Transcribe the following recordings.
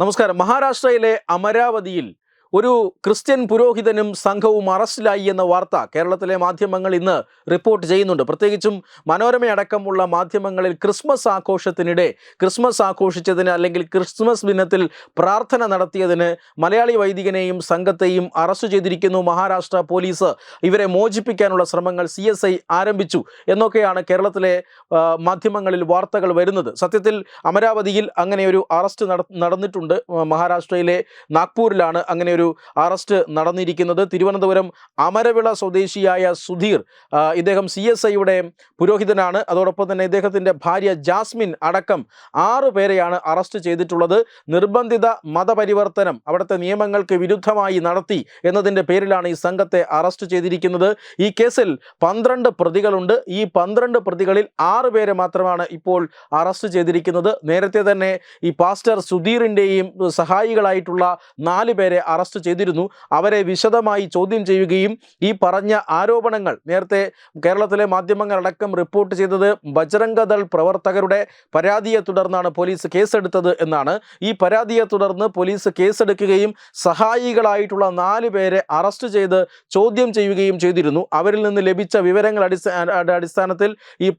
നമസ്കാരം. മഹാരാഷ്ട്രയിലെ അമരാവതിയിൽ ഒരു ക്രിസ്ത്യൻ പുരോഹിതനും സംഘവും അറസ്റ്റിലായി എന്ന വാർത്ത കേരളത്തിലെ മാധ്യമങ്ങൾ ഇന്ന് റിപ്പോർട്ട് ചെയ്യുന്നുണ്ട്. പ്രത്യേകിച്ചും മനോരമയടക്കമുള്ള മാധ്യമങ്ങളിൽ ക്രിസ്മസ് ആഘോഷത്തിനിടെ ക്രിസ്മസ് ആഘോഷിച്ചതിന് അല്ലെങ്കിൽ ക്രിസ്മസ് ദിനത്തിൽ പ്രാർത്ഥന നടത്തിയതിന് മലയാളി വൈദികനെയും സംഘത്തെയും അറസ്റ്റ് ചെയ്തിരിക്കുന്നു മഹാരാഷ്ട്ര പോലീസ്. ഇവരെ മോചിപ്പിക്കാനുള്ള ശ്രമങ്ങൾ സി ആരംഭിച്ചു എന്നൊക്കെയാണ് കേരളത്തിലെ മാധ്യമങ്ങളിൽ വാർത്തകൾ വരുന്നത്. സത്യത്തിൽ അമരാവതിയിൽ അങ്ങനെ ഒരു അറസ്റ്റ് നടന്നിട്ടുണ്ട്. മഹാരാഷ്ട്രയിലെ നാഗ്പൂരിലാണ് അങ്ങനെ ഒരു അറസ്റ്റ് നടന്നിരിക്കുന്നത്. തിരുവനന്തപുരം അമരവിള സ്വദേശിയായ സുധീർ ഇദ്ദേഹം സി എസ് ഐയുടെ പുരോഹിതനാണ്. അതോടൊപ്പം തന്നെ ഇദ്ദേഹത്തിന്റെ ഭാര്യ ജാസ്മിൻ അടക്കം ആറു പേരെയാണ് അറസ്റ്റ് ചെയ്തിട്ടുള്ളത്. നിർബന്ധിത മതപരിവർത്തനം അവിടുത്തെ നിയമങ്ങൾക്ക് വിരുദ്ധമായി നടത്തി എന്നതിന്റെ പേരിലാണ് ഈ സംഘത്തെ അറസ്റ്റ് ചെയ്തിരിക്കുന്നത്. ഈ കേസിൽ പന്ത്രണ്ട് പ്രതികളുണ്ട്. ഈ പന്ത്രണ്ട് പ്രതികളിൽ ആറ് പേരെ മാത്രമാണ് ഇപ്പോൾ അറസ്റ്റ് ചെയ്തിരിക്കുന്നത്. നേരത്തെ തന്നെ ഈ പാസ്റ്റർ സുധീറിന്റെയും സഹായികളായിട്ടുള്ള നാല് പേരെ അറസ്റ്റ് ചെയ്തിരുന്നു. അവരെ വിശദമായി ചോദ്യം ചെയ്യുകയും ഈ പറഞ്ഞ ആരോപണങ്ങൾ നേരത്തെ കേരളത്തിലെ മാധ്യമങ്ങളടക്കം റിപ്പോർട്ട് ചെയ്തത് ബജരംഗദൾ പ്രവർത്തകരുടെ പരാതിയെ തുടർന്നാണ് പോലീസ് കേസെടുത്തത് എന്നാണ്. ഈ പരാതിയെ തുടർന്ന് പോലീസ് കേസെടുക്കുകയും സഹായികളായിട്ടുള്ള നാല് പേരെ അറസ്റ്റ് ചെയ്ത് ചോദ്യം ചെയ്യുകയും ചെയ്തിരുന്നു. അവരിൽ നിന്ന് ലഭിച്ച വിവരങ്ങൾ അടിസ്ഥാനത്തിൽ ഈ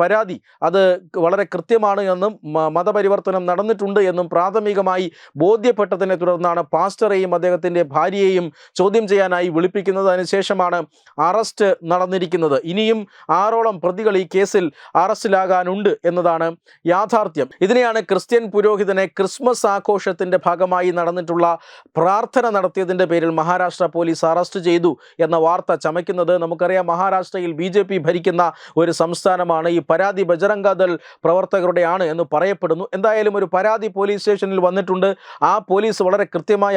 പരാതി അത് വളരെ കൃത്യമാണ് എന്നും മതപരിവർത്തനം നടന്നിട്ടുണ്ട് എന്നും പ്രാഥമികമായി ബോധ്യപ്പെട്ടതിനെ തുടർന്നാണ് പാസ്റ്ററെയും അദ്ദേഹത്തിന്റെ ഭാര്യയെയും ചോദ്യം ചെയ്യാനായി വിളിപ്പിക്കുന്നത് അതിനുശേഷമാണ് അറസ്റ്റ് നടന്നിരിക്കുന്നത്. ഇനിയും ആറോളം പ്രതികൾ ഈ കേസിൽ അറസ്റ്റിലാകാനുണ്ട് എന്നതാണ് യാഥാർത്ഥ്യം. ഇതിനെയാണ് ക്രിസ്ത്യൻ പുരോഹിതനെ ക്രിസ്മസ് ആഘോഷത്തിന്റെ ഭാഗമായി നടന്നിട്ടുള്ള പ്രാർത്ഥന നടത്തിയതിന്റെ പേരിൽ മഹാരാഷ്ട്ര പോലീസ് അറസ്റ്റ് ചെയ്തു എന്ന വാർത്ത ചമയ്ക്കുന്നത് നമുക്കറിയാം. മഹാരാഷ്ട്രയിൽ ബി ഭരിക്കുന്ന ഒരു സംസ്ഥാനമാണ്. ഈ പരാതി ബജറംഗദൾ പ്രവർത്തകരുടെയാണ് എന്ന് പറയപ്പെടുന്നു. എന്തായാലും ഒരു പരാതി പോലീസ് സ്റ്റേഷനിൽ വന്നിട്ടുണ്ട്. ആ പോലീസ് വളരെ കൃത്യമായി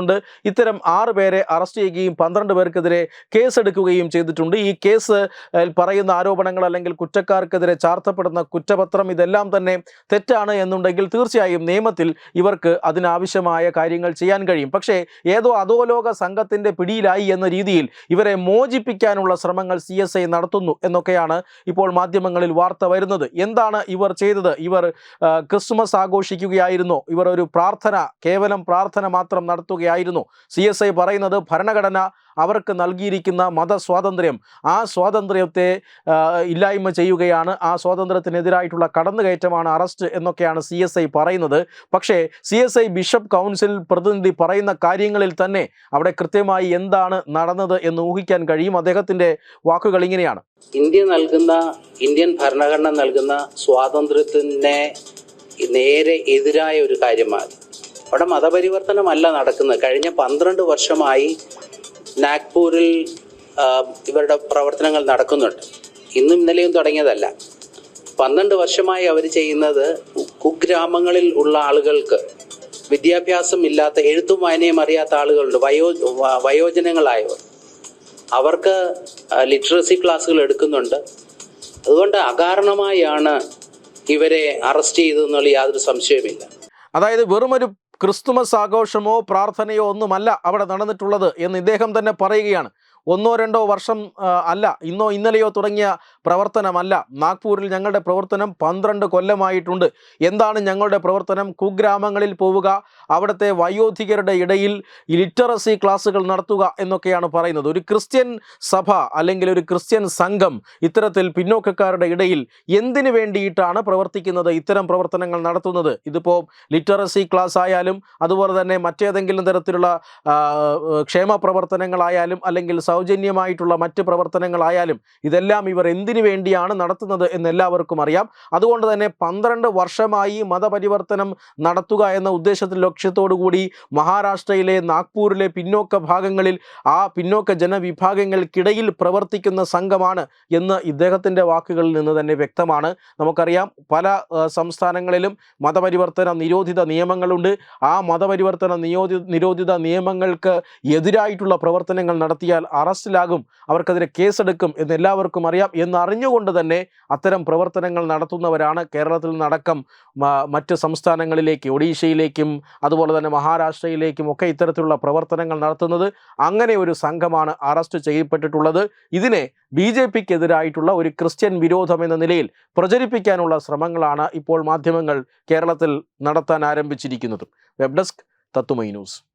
അന്വേഷിക്കുന്നുണ്ട് ഇത്തരം ആറ് പേരെ അറസ്റ്റ് ചെയ്യുകയും പന്ത്രണ്ട് പേർക്കെതിരെ കേസെടുക്കുകയും ചെയ്തിട്ടുണ്ട്. ഈ കേസ് പറയുന്ന ആരോപണങ്ങൾ അല്ലെങ്കിൽ കുറ്റക്കാർക്കെതിരെ ചാർത്തപ്പെടുന്ന കുറ്റപത്രം ഇതെല്ലാം തന്നെ തെറ്റാണ് എന്നുണ്ടെങ്കിൽ തീർച്ചയായും നിയമത്തിൽ ഇവർക്ക് അതിനാവശ്യമായ കാര്യങ്ങൾ ചെയ്യാൻ കഴിയും. പക്ഷേ ഏതോ അധോലോക സംഘത്തിന്റെ പിടിയിലായി എന്ന രീതിയിൽ ഇവരെ മോചിപ്പിക്കാനുള്ള ശ്രമങ്ങൾ സി എസ് ഐ നടത്തുന്നു എന്നൊക്കെയാണ് ഇപ്പോൾ മാധ്യമങ്ങളിൽ വാർത്ത വരുന്നത്. എന്താണ് ഇവർ ചെയ്തത്? ഇവർ ക്രിസ്മസ് ആഘോഷിക്കുകയായിരുന്നോ? ഇവർ ഒരു പ്രാർത്ഥന കേവലം പ്രാർത്ഥന മാത്രം നടത്തുകയായിരുന്നു? സി എസ് ഐ പറയുന്നത് ഭരണഘടന അവർക്ക് നൽകിയിരിക്കുന്ന മതസ്വാതന്ത്ര്യം. ആ സ്വാതന്ത്ര്യത്തെ ഇല്ലായ്മ ചെയ്യുകയാണ്. ആ സ്വാതന്ത്ര്യത്തിനെതിരായിട്ടുള്ള കടന്നുകയറ്റമാണ് അറസ്റ്റ് എന്നൊക്കെയാണ് സി എസ് ഐ പറയുന്നത്. പക്ഷേ C S I bishop council പ്രതിനിധി പറയുന്ന കാര്യങ്ങളിൽ തന്നെ അവിടെ കൃത്യമായി എന്താണ് നടന്നത് എന്ന് ഊഹിക്കാൻ കഴിയും. അദ്ദേഹത്തിന്റെ വാക്കുകൾ ഇങ്ങനെയാണ്. ഇന്ത്യ നൽകുന്ന ഇന്ത്യൻ ഭരണഘടന നൽകുന്ന സ്വാതന്ത്ര്യത്തിനെ നേരെ എതിരായ ഒരു കാര്യമാണ്. അവിടെ മതപരിവർത്തനമല്ല നടക്കുന്നത്. കഴിഞ്ഞ പന്ത്രണ്ട് വർഷമായി നാഗ്പൂരിൽ ഇവരുടെ പ്രവർത്തനങ്ങൾ നടക്കുന്നുണ്ട്. ഇന്നും ഇന്നലെയും തുടങ്ങിയതല്ല. പന്ത്രണ്ട് വർഷമായി അവർ ചെയ്യുന്നത് കുഗ്രാമങ്ങളിൽ ഉള്ള ആളുകൾക്ക് വിദ്യാഭ്യാസം ഇല്ലാത്ത എഴുത്തും വായനയും അറിയാത്ത ആളുകളുണ്ട്. വയോ വയോജനങ്ങളായവർ. അവർക്ക് ലിറ്ററസി ക്ലാസ്സുകൾ എടുക്കുന്നുണ്ട്. അതുകൊണ്ട് അകാരണമായാണ് ഇവരെ അറസ്റ്റ് ചെയ്തതെന്നുള്ള യാതൊരു സംശയവുമില്ല. അതായത് വെറുമൊരു ക്രിസ്തുമസ് ആഘോഷമോ പ്രാർത്ഥനയോ ഒന്നുമല്ല അവിടെ നടന്നിട്ടുള്ളത് എന്ന് ഇദ്ദേഹം തന്നെ പറയുകയാണ്. ഒന്നോ രണ്ടോ വർഷം അല്ല ഇന്നോ ഇന്നലെയോ തുടങ്ങിയ പ്രവർത്തനമല്ല. നാഗ്പൂരിൽ ഞങ്ങളുടെ പ്രവർത്തനം പന്ത്രണ്ട് കൊല്ലമായിട്ടുണ്ട്. എന്താണ് ഞങ്ങളുടെ പ്രവർത്തനം? കുഗ്രാമങ്ങളിൽ പോവുക അവിടുത്തെ വയോധികരുടെ ഇടയിൽ ലിറ്ററസി ക്ലാസ്സുകൾ നടത്തുക എന്നൊക്കെയാണ് പറയുന്നത്. ഒരു ക്രിസ്ത്യൻ സഭ അല്ലെങ്കിൽ ഒരു ക്രിസ്ത്യൻ സംഘം ഇത്തരത്തിൽ പിന്നോക്കക്കാരുടെ ഇടയിൽ എന്തിനു വേണ്ടിയിട്ടാണ് പ്രവർത്തിക്കുന്നത്? ഇത്തരം പ്രവർത്തനങ്ങൾ നടത്തുന്നത്. ഇതിപ്പോൾ ലിറ്ററസി ക്ലാസ് ആയാലും അതുപോലെ തന്നെ മറ്റേതെങ്കിലും തരത്തിലുള്ള ക്ഷേമ പ്രവർത്തനങ്ങളായാലും അല്ലെങ്കിൽ സൗജന്യമായിട്ടുള്ള മറ്റ് പ്രവർത്തനങ്ങളായാലും ഇതെല്ലാം ഇവർ എന്തിനു വേണ്ടിയാണ് നടത്തുന്നത് എന്ന് എല്ലാവർക്കും അറിയാം. അതുകൊണ്ട് തന്നെ പന്ത്രണ്ട് വർഷമായി മതപരിവർത്തനം നടത്തുക എന്ന ഉദ്ദേശത്തിൽ ലക്ഷ്യത്തോടു കൂടി മഹാരാഷ്ട്രയിലെ നാഗ്പൂരിലെ പിന്നോക്ക ഭാഗങ്ങളിൽ ആ പിന്നോക്ക ജനവിഭാഗങ്ങൾക്കിടയിൽ പ്രവർത്തിക്കുന്ന സംഘമാണ് എന്ന് ഇദ്ദേഹത്തിന്റെ വാക്കുകളിൽ നിന്ന് തന്നെ വ്യക്തമാണ്. നമുക്കറിയാം പല സംസ്ഥാനങ്ങളിലും മതപരിവർത്തന നിരോധിത നിയമങ്ങളുണ്ട്. ആ മതപരിവർത്തന നിയോധി നിരോധിത നിയമങ്ങൾക്ക് എതിരായിട്ടുള്ള പ്രവർത്തനങ്ങൾ നടത്തിയാൽ അറസ്റ്റിലാകും. അവർക്കെതിരെ കേസെടുക്കും എന്ന് എല്ലാവർക്കും അറിയാം. എന്നറിഞ്ഞുകൊണ്ട് തന്നെ അത്തരം പ്രവർത്തനങ്ങൾ നടത്തുന്നവരാണ് കേരളത്തിൽ നിന്നടക്കം മറ്റ് സംസ്ഥാനങ്ങളിലേക്ക് ഒഡീഷയിലേക്കും അതുപോലെ തന്നെ മഹാരാഷ്ട്രയിലേക്കും ഒക്കെ ഇത്തരത്തിലുള്ള പ്രവർത്തനങ്ങൾ നടത്തുന്നത്. അങ്ങനെ ഒരു സംഘമാണ് അറസ്റ്റ് ചെയ്യപ്പെട്ടിട്ടുള്ളത്. ഇതിനെ ബി ജെ പിക്കെതിരായിട്ടുള്ള ഒരു ക്രിസ്ത്യൻ വിരോധം എന്ന നിലയിൽ പ്രചരിപ്പിക്കാനുള്ള ശ്രമങ്ങളാണ് ഇപ്പോൾ മാധ്യമങ്ങൾ കേരളത്തിൽ നടത്താൻ ആരംഭിച്ചിരിക്കുന്നത്. Web desk Thathumai news.